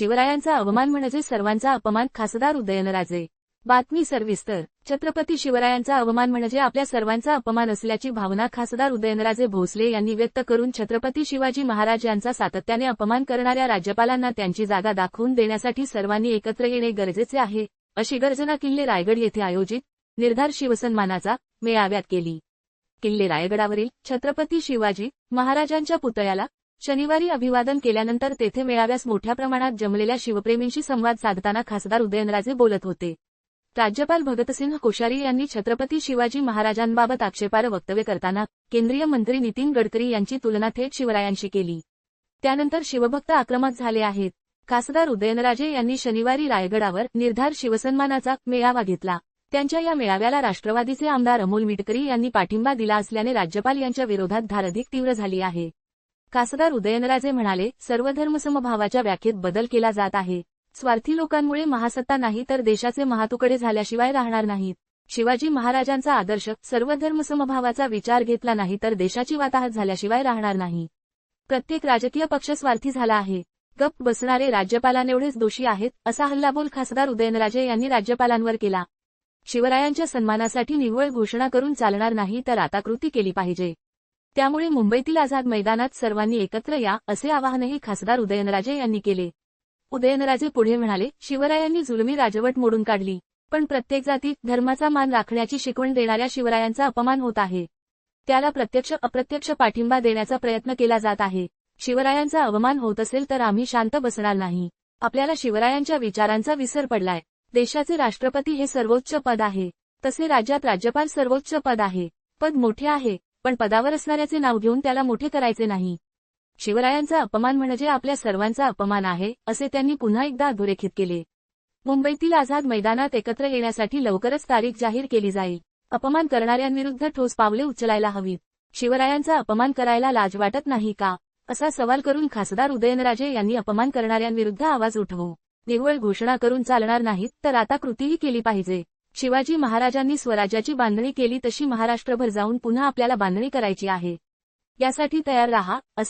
शिवरायांचा अवमान म्हणजे सर्वांचा अपमान खासदार उदयनराजे. बातमी सर्विस्तर. छत्रपती शिवरायांचा अवमान म्हणजे आपल्या सर्वांचा अपमान असल्याची भावना खासदार उदयनराजे भोसले यांनी व्यक्त करून छत्रपती शिवाजी महाराज यांचा सातत्याने अपमान करणाऱ्या राज्यपालांना त्यांची जागा दाखवून देण्यासाठी सर्वांनी एकत्र येणे गरजेचे आहे अशी गर्जना किल्ले रायगड येथे आयोजित निर्धार शिवसन्मानाचा मेळाव्यात केली. किल्ले रायगडावरील छत्रपती शिवाजी महाराजांच्या पुतळ्याला शनिवारी अभिवादन केल्यानंतर तेथे मेळाव्यास मोठ्या प्रमाणात जमलेल्या शिवप्रेमींशी संवाद साधताना खासदार उदयनराजे बोलत होते. राज्यपाल भगतसिंह कोश्यारी यांनी छत्रपती शिवाजी महाराजांबाबत आक्षेपार्ह वक्तव्य करताना केंद्रीय मंत्री नितीन गडकरी यांची तुलना थेट शिवरायांशी केली. त्यानंतर शिवभक्त आक्रमक झाले आहेत. खासदार उदयनराजे यांनी शनिवारी रायगडावर निर्धार शिवसन्मानाचा मेळावा घेतला. त्यांच्या या मेळाव्याला राष्ट्रवादीचे आमदार अमोल मिटकरी यांनी पाठिंबा दिला असल्याने राज्यपाल यांच्या विरोधात धार अधिक तीव्र झाली आहे. खासदार उदयनराजे म्हणाले सर्व धर्मसमभावाच्या व्याख्येत बदल केला जात आहे. स्वार्थी लोकांमुळे महासत्ता नाही तर देशाचे महातुकडे झाल्याशिवाय राहणार नाहीत. शिवाजी महाराजांचा आदर्श सर्व धर्मसमभावाचा विचार घेतला नाही तर देशाची वाताहत झाल्याशिवाय राहणार नाही. प्रत्येक राजकीय पक्ष स्वार्थी झाला आहे. गप बसणारे राज्यपालांएवढेच दोषी आहेत असा हल्लाबोल खासदार उदयनराजे यांनी राज्यपालांवर केला. शिवरायांच्या सन्मानासाठी निव्वळ घोषणा करून चालणार नाही तर आता कृती केली पाहिजे. त्यामुळे मुंबईतील आझाद मैदानात सर्वांनी एकत्र या असे आवाहनही खासदार उदयनराजे यांनी केले. उदयनराजे पुढे म्हणाले शिवरायांनी जुलमी राजवट मोडून काढली पण प्रत्येक जाती धर्माचा मान राखण्याची शिकवण देणाऱ्या शिवरायांचा अपमान होत आहे. त्याला प्रत्यक्ष अप्रत्यक्ष पाठिंबा देण्याचा प्रयत्न केला जात आहे. शिवरायांचा अवमान होत असेल तर आम्ही शांत बसणार नाही. आपल्याला शिवरायांच्या विचारांचा विसर पडलाय. देशाचे राष्ट्रपती हे सर्वोच्च पद आहे. तसे राज्यात राज्यपाल सर्वोच्च पद आहे. पद मोठे आहे. पण पदावर असणाऱ्याचे नाव घेऊन त्याला मोठे करायचे नाही. शिवरायांचा अपमान म्हणजे आपल्या सर्वांचा अपमान आहे असे त्यांनी पुन्हा एकदा अधोरेखित केले. मुंबईतील आझाद मैदानात एकत्र येण्यासाठी लवकरच तारीख जाहीर केली जाईल. अपमान करणाऱ्यांविरुद्ध ठोस पावले उचलायला हवीत. शिवरायांचा अपमान करायला लाज वाटत नाही का? असा सवाल करून खासदार उदयनराजे यांनी अपमान करणाऱ्यांविरुद्ध आवाज उठवू. निव्वळ घोषणा करून चालणार नाहीत तर आता कृतीही केली पाहिजे. शिवाजी महाराजांनी स्वराज्याची बांधणी केली तशी महाराष्ट्रभर जाऊन पुन्हा आपल्याला बांधणी करायची आहे. यासाठी तयार राहा